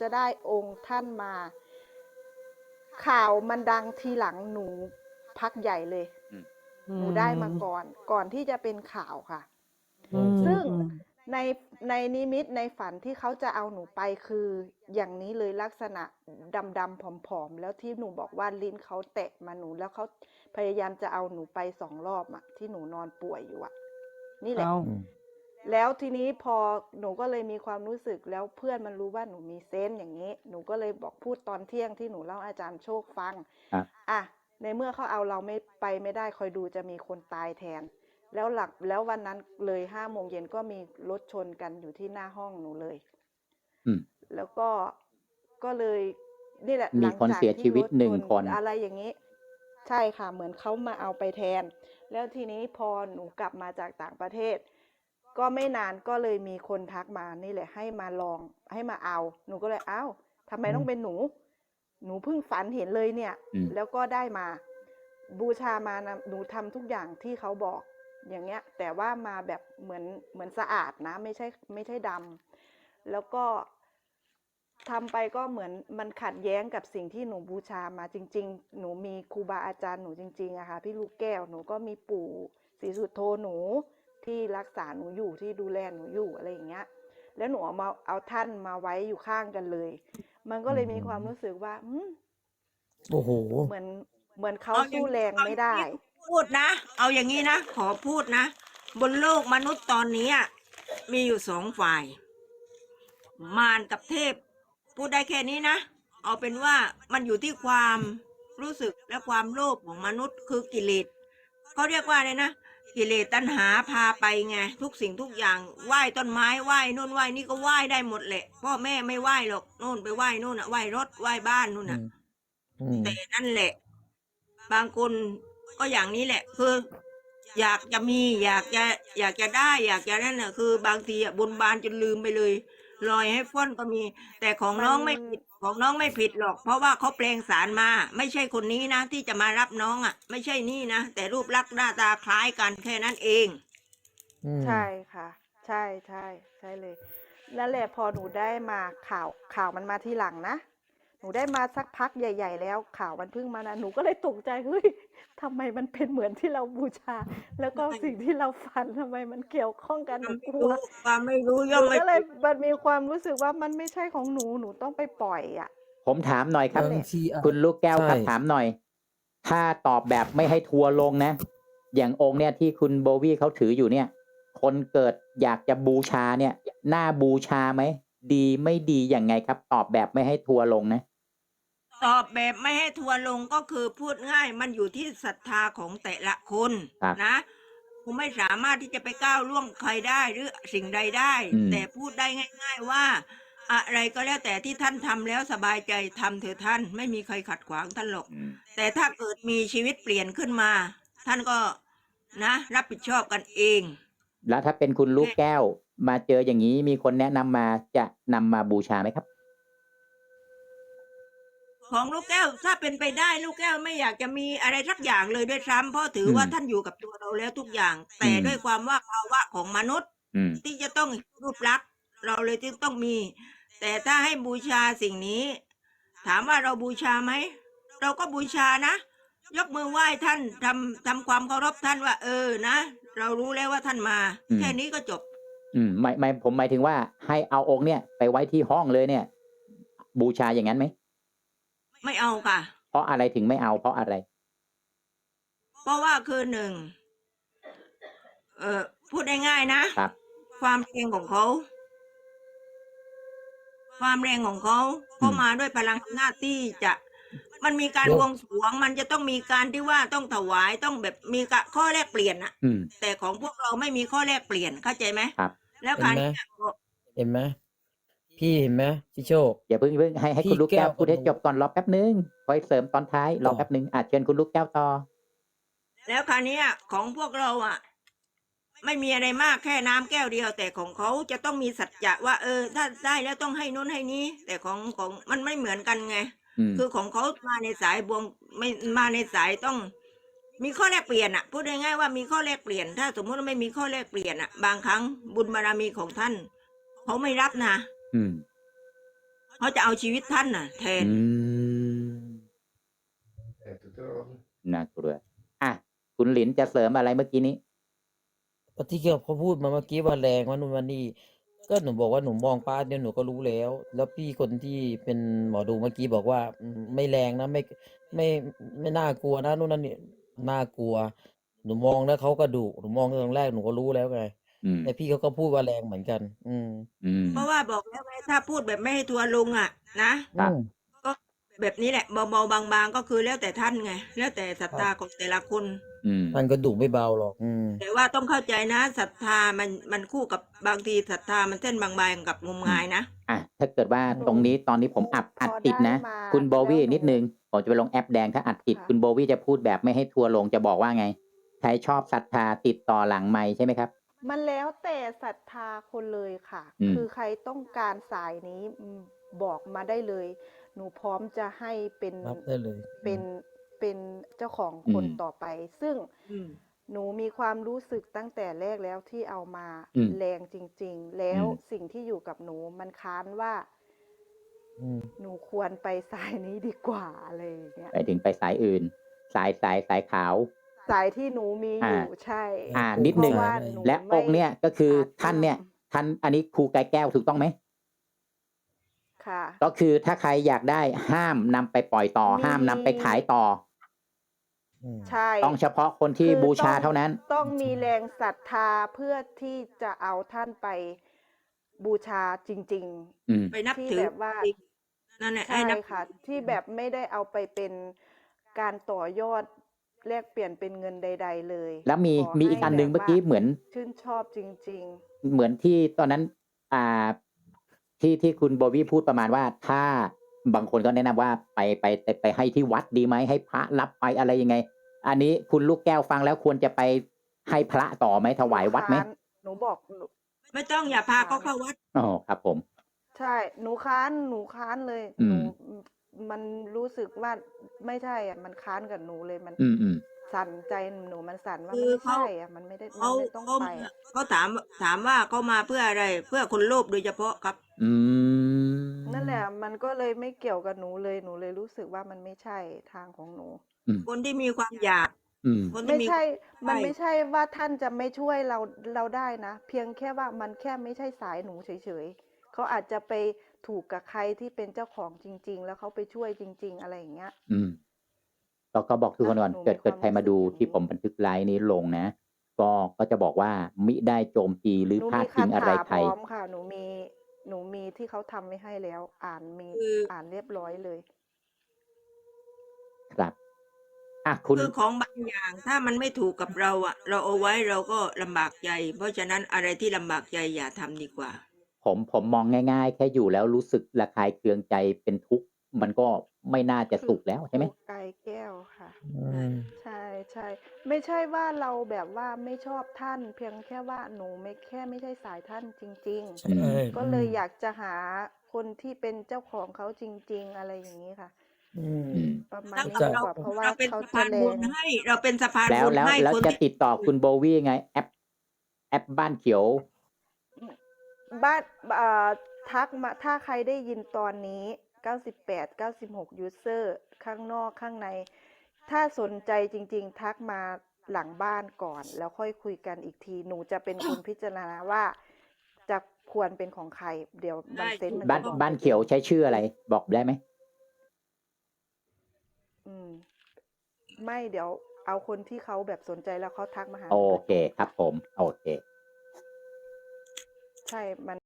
จะได้องค์ท่านมา ข่าวมันดังทีหลังหนูพักใหญ่เลย หนูได้มาก่อน ก่อนที่จะเป็นข่าวค่ะ อืม ซึ่งอืมในในนิมิตในฝันที่เขาจะเอาหนูไปคืออย่างนี้เลยลักษณะดำดำๆผอมๆ แล้วที่หนูบอกว่าลิ้นเขาแตะมาหนูแล้วเขาพยายามจะเอาหนูไปสองรอบอะที่หนูนอนป่วยอยู่อะนี่แหละ เอา แล้วทีนี้พอหนูก็เลยมีความรู้สึกแล้วเพื่อนมันรู้ว่าหนูมีเซนส์อย่างนี้ หนูก็เลยบอกพูดตอนเที่ยงที่หนูเล่าให้อาจารย์โชคฟังครับ อะในเมื่อเขาเอาเราไม่ไปไม่ได้คอยดูจะมีคนตายแทน แล้วหลักแล้ววันนั้นเลยห้าโมงเย็นก็มีรถชนกันอยู่ที่หน้าห้องหนูเลย อืม แล้วก็ก็เลยนี่แหละมีหลังคนจากเสียชีวิตรถหนึ่งชคน อะไรอย่างนี้ ใช่ค่ะ เหมือนเขามาเอาไปแทน แล้วทีนี้พอหนูกลับมาจากต่างประเทศ ก็ไม่นานก็เลยมีคนทักมานี่แหละ ให้มาลองให้มาเอา หนูก็เลยเอ้าทำไมต้องเป็นหนู หนูเพิ่งฝันเห็นเลยเนี่ย อืม แล้วก็ได้มา บูชามานะหนูทำทุกอย่างที่เขาบอก อย่างเงี้ย แต่ว่ามาแบบเหมือนเหมือนสะอาดนะ ไม่ใช่ไม่ใช่ดำแล้วก็ทำไปก็เหมือนมันขัดแย้งกับสิ่งที่หนูบูชามาจริง ๆ หนูมีครูบาอาจารย์หนูจริงๆอะค่ะพี่ลูกแก้วหนูก็มีปู่ศรีสุโธหนู ที่รักษาหนูอยู่ที่ดูแลหนูอยู่อะไรอย่างเงี้ย แล้วหนูเอามาเอาท่านมาไว้อยู่ข้างกันเลย มันก็เลยมีความรู้สึกว่าอืมโอ้โห เหมือนเหมือนเขาเอาอย่างสู้แรงไม่ได้เอาอย่างนี้พูดนะ เอาอย่างนี้นะ ขอพูดนะ บนโลกมนุษย์ตอนนี้อะมีอยู่สองฝ่าย มารกับเทพ พูดได้แค่นี้นะ เอาเป็นว่ามันอยู่ที่ความรู้สึกและความโลภของมนุษย์คือกิเลสเขาเรียกว่าเลยนะ กิเลสตัณหาพาไปไงทุกสิ่งทุกอย่างไหว้ต้นไม้ไหว้นู่นไหว้นี่ก็ไหว้ได้หมดแหละพ่อแม่ไม่ไหว้หรอกนู่นไปไหว้นู่นอะไหว้รถไหว้บ้านนู่นอะอืมแต่นั่นแหละ บางคนก็อย่างนี้แหละ คือ อยากจะมีอยากจะ อยากจะได้ อยากจะนั่นน่ะ คือบางทีอะบนบานจนลืมไปเลยลอยให้ฟ้อนก็มี แต่ของน้องมันไม่ผิด ของน้องไม่ผิดหรอก เพราะว่าเขาแปลงสารมา ไม่ใช่คนนี้นะ ที่จะมารับน้องอะ ไม่ใช่นี่นะ แต่รูปลักษณ์หน้าตาคล้ายกันแค่นั้นเอง อืมใช่ค่ะ ใช่ใช่ใช่เลย นั่นแหละพอหนูได้มาข่าวข่าวมันมาทีหลังนะห นูได้มาสักพักใหญ่ ๆ แล้วข่าวมันเพิ่งมานะหนูก็เลยตกใจเฮ้ยทำไมมันเป็นเหมือนที่เราบูชา แล้วก็สิ่งที่เราฝันทำไมมันเกี่ยวข้องกันหนูกลัวความไม่รู้หย่อนูมไม่ก็เลยผิดมันมีความรู้สึกว่ามันไม่ใช่ของหนูหนูต้องไปปล่อยอะ ผมถามหน่อยครับ บางทีอะ คุณลูกแก้วครับใช่ ถามหน่อย ถ้าตอบแบบไม่ให้ทัวร์ลงนะ อย่างองค์เนี่ยที่คุณโบวี่เขาถืออยู่เนี่ย คนเกิดอยากจะบูชาเนี่ยน่าบูชาไหม ดีไม่ดีอย่างไงครับ ตอบแบบไม่ให้ทัวร์ลงนะ ตอบแบบไม่ให้ทัวร์ลงก็คือพูดง่ายมันอยู่ที่ศรัทธาของแต่ละคนครับ นะผมไม่สามารถที่จะไปก้าวล่วงใครได้หรือสิ่งใดได้ อืม แต่พูดได้ง่าย ๆว่า อะไรก็แล้วแต่ที่ท่านทำแล้วสบายใจทำเถอะท่าน ไม่มีใครขัดขวางท่านหรอกแต่ถ้าเกิดมีชีวิตเปลี่ยนขึ้นมา ท่านก็นะ รับผิดชอบกันเอง แล้วถ้าเป็นคุณลูกแก้ว มาเจออย่างนี้มีคนแนะนำมาจะนำมาบูชาไหมครับ ของลูกแก้วถ้าเป็นไปได้ลูกแก้วไม่อยากจะมีอะไรสักอย่างเลยด้วยซ้ำเพราะถือว่าอืมท่านอยู่กับตัวเราแล้วทุกอย่าง แต่อืมด้วยความว่าภาวะของมนุษย์อืม ที่จะต้องรูปลักษณ์เราเลยจึงต้องมี แต่ถ้าให้บูชาสิ่งนี้ ถามว่าเราบูชาไหมเราก็บูชานะ ยกมือไหว้ท่านทำทำความเคารพท่านว่า เออนะ เรารู้แล้วว่าท่านมา อืม แค่นี้ก็จบ อืมไม่ไม่ผมหมายถึงว่าให้เอาองค์เนี่ยไปไว้ที่ห้องเลยเนี่ย บูชาอย่างนั้นไหม ไม่เอาค่ะ เพราะอะไรถึงไม่เอา เพราะอะไร เพราะว่าคือหนึ่งเออพูดง่ายๆนะครับ ความแรงของเขา ความแรงของเขาเขามาด้วยพลังหน้าจที่จะ มันมีการโอ้บวงสรวง มันจะต้องมีการที่ว่าต้องถวายต้องแบบมีกะข้อแลกเปลี่ยนอะอืม แต่ของพวกเราไม่มีข้อแลกเปลี่ยนเข้าใจไหมครับ แล้วการเห็นไหมนี้ก็เห็นไหม พี่เห็นไหมพี่โชค อย่าเพิ่งเพิ่งให้ให้พี่คุณลูกแก้วแก้วพูดให้กับหนูจบก่อนรอแป๊บนึงคอยเสริมตอนท้ายรอต่อ แป๊บนึงอาจเชิญคุณลูกแก้วต่อ แล้วคราวนี้อะของพวกเราอะ ไม่มีอะไรมากแค่น้ำแก้วเดียว แต่ของเขาจะต้องมีสัจจะว่า เออ ถ้าได้แล้วต้องให้นู้นให้นี้ แต่ของของมันไม่เหมือนกันไง อืมคือของเขามาในสายบวงไม่มาในสายต้อง มีข้อแลกเปลี่ยนอะพูดง่ายๆว่ามีข้อแลกเปลี่ยน ถ้าสมมติว่าไม่มีข้อแลกเปลี่ยนอะบางครั้งบุญบารมีของท่านเขาไม่รับนะ อืมเขาจะเอาชีวิตท่านน่ะ แทน อืม น่ากลัว อะ คุณหลินจะเสริมอะไรเมื่อกี้นี้ก็ที่เขาพูดมาเมื่อกี้ว่าแรงว่านู่นว่านี่ ก็หนูบอกว่าหนูมองป้าเนี่ยหนูก็รู้แล้ว แล้วพี่คนที่เป็นหมอดูเมื่อกี้บอกว่าอืมไม่แรงนะไม่ไม่ไม่น่ากลัวนะนู่นนั่นนี่น่ากลัว หนูมองแล้วเขาก็ดุหนูมองตอนแรกหนูก็รู้แล้วไง อืม แต่พี่เขาก็พูดว่าแรงเหมือนกัน อืมอืม เพราะว่าบอกแล้วไงถ้าพูดแบบไม่ให้ทัวร์ลงอะ นะ ครับอืมแบบนี้แหละเบาๆบางๆก็คือแล้วแต่ท่านไง แล้วแต่ศรัทธาของแต่ละคน อืมมันก็ดุไม่เบาหรอก อืม แต่ว่าต้องเข้าใจนะศรัทธามันมันคู่กับบางทีศรัทธามันเส้นบางๆกับงมงายนะ อะถ้าเกิดว่าตรงนี้ตอนนี้ผมอัดอัดติดนะ พอได้มาคุณโบวี่แล้วหนูนิดนึง ผมจะไปลงแอปแดงถ้าอัดติดค่ะ คุณโบวี่จะพูดแบบไม่ให้ทัวร์ลงจะบอกว่าไง ใครชอบศรัทธาติดต่อหลังไม้ใช่ไหมครับ มันแล้วแต่ศรัทธาคนเลยค่ะ อืม คือใครต้องการสายนี้อืมบอกมาได้เลย หนูพร้อมจะให้เป็นรับได้เลย เป็นเป็นเจ้าของคนอืมต่อไป ซึ่งอืม หนูมีความรู้สึกตั้งแต่แรกแล้วที่เอามาอืมแรงจริง ๆ แล้วอืม สิ่งที่อยู่กับหนูมันค้านว่าอืม หนูควรไปสายนี้ดีกว่าอะไรอย่างเงี้ย ไปถึงไปสายอื่น สายสายสายขาว สายที่หนูมีอยู่อ่าใช่อ่านิดหนึ่ง เพราะว่าหนูและไม่ องค์เนี่ยก็คืออาจ ท่านเนี่ยทท่านอันนี้ครูกายแก้วถูกต้องไหม ค่ะ ก็คือถ้าใครอยากได้ห้ามนำไปปล่อยต่อ มี ห้ามนำไปขายต่อ อืม ใช่ ต้องเฉพาะคนที่คือบูชาต้อง เท่านั้น ต้องมีแรงศรัทธาเพื่อที่จะเอาท่านไปบูชาจริง อืม ไปนับที่ถือแบบว่าจริงนั่นแหละๆ ให้ใช่นับ ค่ะ ที่แบบไม่ได้เอาไปเป็นการต่อยอด แลกเปลี่ยนเป็นเงินใด ๆ เลยแล้วมีขมีอีกอันหนึ่งให้เมื่อกี้แบบว่าเหมือน ชื่นชอบจริง เหมือนที่ตอนนั้น อ่า ที่ที่คุณโบวี่พูดประมาณว่า ถ้าบางคนก็แนะนำว่าไปไปไปไปให้ที่วัดดีไหมให้พระรับไปอะไรยังไง อันนี้คุณลูกแก้วฟังแล้วควรจะไปให้พระต่อไหมๆถวายวัดไหมนูค้านหนูบอกหนู ไม่ต้องอย่าพาเขาเข้าวัด อ๋อครับ ผม ใช่ หนูค้าน หนูค้านเลย อืหนู ม มันรู้สึกว่า ไม่ใช่อะมันค้านกับหนูเลยมันอืมอืม สั่นใจหนูมันสั่นว่าคืมันอไม่เขาใช่อะมันไม่ได้มันเขาไม่ต้องเขาไปมาอะ เขาถามถามว่าเขามาเพื่ออะไรเพื่อคนโลภโดยเฉพาะครับ อืมนั่นแหละมันก็เลยไม่เกี่ยวกับหนูเลยหนูเลยรู้สึกว่ามันไม่ใช่ทางของหนู คนที่มีความอยาก อืม คนที่ไม่มี ใช่ มันใช่ ไม่ใช่ว่าท่านจะไม่ช่วยเราเราได้นะ เพียงแค่ว่ามันแค่ไม่ใช่สายหนูเฉยๆเขาอาจจะไป ถูกกับใครที่เป็นเจ้าของจริง ๆ แล้วเขาไปช่วยจริง ๆ อะไรอย่างเงี้ย อืมก็ก็บอกทุกคนก่อนหนูมีเกิดเกิดความใครมาดูรู้สึกอย่างนี้ที่ผมบันทึกไลน์นี้ลงนะก็ก็จะบอกว่ามิได้โจมตีหรือหนูพาดมีพิงคาอะไรถาใคพรร้อมค่ะ หนูมีหนูมีที่เขาทำไว้ให้แล้ว อ่านมีอ่านเรียบร้อยเลย ครับอะคุณคือของบางอย่างถ้ามันไม่ถูกกับเราอะเราเอาไว้เราก็ลำบากใจ เพราะฉะนั้นอะไรที่ลำบากใจอย่าทำดีกว่า ผมผมมองง่าย ๆ แค่อยู่แล้วรู้สึกระคายเคืองใจเป็นทุกข์มันก็ไม่น่าจะสุขแล้วใช่ไหมครูกายแก้วค่ะอืมใช่ใช่ไม่ใช่ว่าเราแบบว่าไม่ชอบท่าน เพียงแค่ว่าหนูไม่แค่ไม่ใช่สายท่านจริงอืมใช่ๆก็เลยอยากจะหาคนที่เป็นเจ้าของเขาจริง ๆ อะไรอย่างนี้ค่ะอืมอืมประมาณแล้วนี้กับดีเรากว่าเพราะว่าเราเป็นเขาสะจะพานแรบุญงให้เราเป็นสะพานแล้วบุญแล้วให้แล้วคนจะที่ติดต่อคุณโบวี่ไงแอปแอปบ้านเขียว บ้านเอ่อทักมาถ้าใครได้ยินตอนนี้ 98 96 ยูเซอร์ ข้างนอกข้างใน ถ้าสนใจจริง ๆ ทักมาหลังบ้านก่อน แล้วค่อยคุยกันอีกที หนูจะเป็นคนพิจารณาว่า จะควรเป็นของใคร เดี๋ยวมันเซ็นมันบ้านจะบอกบ้านเขียวใช้ชื่ออะไร บอกได้ไหมอืม ไม่เดี๋ยวเอาคนที่เขาแบบสนใจแล้วเขาทักมาหาหนูโอโดยเคตรงครับผม โอเค ใช่มัน